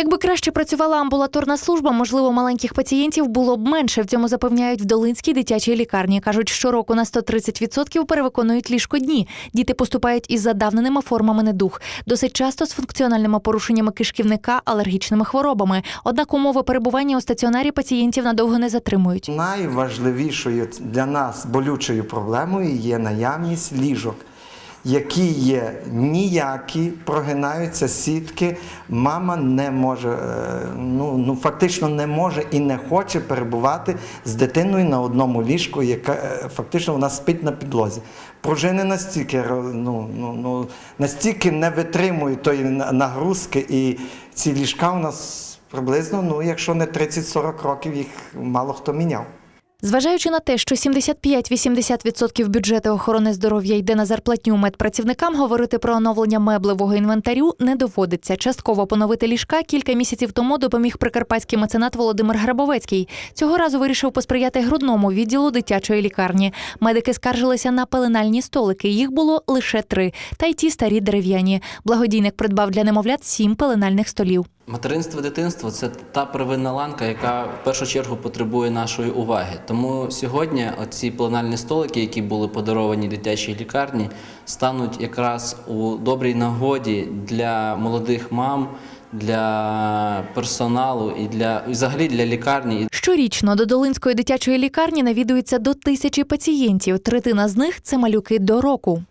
Якби краще працювала амбулаторна служба, можливо, маленьких пацієнтів було б менше. В цьому запевняють в Долинській дитячій лікарні. кажуть, щороку на 130% перевиконують ліжкодні. Діти поступають із задавненими формами недух, досить часто з функціональними порушеннями кишківника, алергічними хворобами. Однак умови перебування у стаціонарі пацієнтів надовго не затримують. Найважливішою для нас болючою проблемою є наявність ліжок, які є ніякі, прогинаються сітки. Мама не може, е, ну, ну фактично не може і не хоче перебувати з дитиною на одному ліжку, яка е, фактично вона спить на підлозі. Пружини настільки, ну, ну, ну, настільки не витримують тої нагрузки, і ці ліжка у нас приблизно, ну, якщо не 30-40 років, їх мало хто міняв. Зважаючи на те, що 75-80% бюджету охорони здоров'я йде на зарплатню медпрацівникам, говорити про оновлення меблевого інвентарю не доводиться. Частково поновити ліжка кілька місяців тому допоміг прикарпатський меценат Володимир Грабовецький. Цього разу вирішив посприяти грудному відділу дитячої лікарні. Медики скаржилися на пеленальні столики. Їх було лише три, та й ті старі дерев'яні. Благодійник придбав для немовлят сім пеленальних столів. Материнство, дитинство це та первинна ланка, яка в першу чергу потребує нашої уваги. Тому сьогодні оці пленальні столики, які були подаровані дитячій лікарні, стануть якраз у добрій нагоді для молодих мам, для персоналу і для взагалі для лікарні. Щорічно до Долинської дитячої лікарні навідується до тисячі пацієнтів. Третина з них це малюки до року.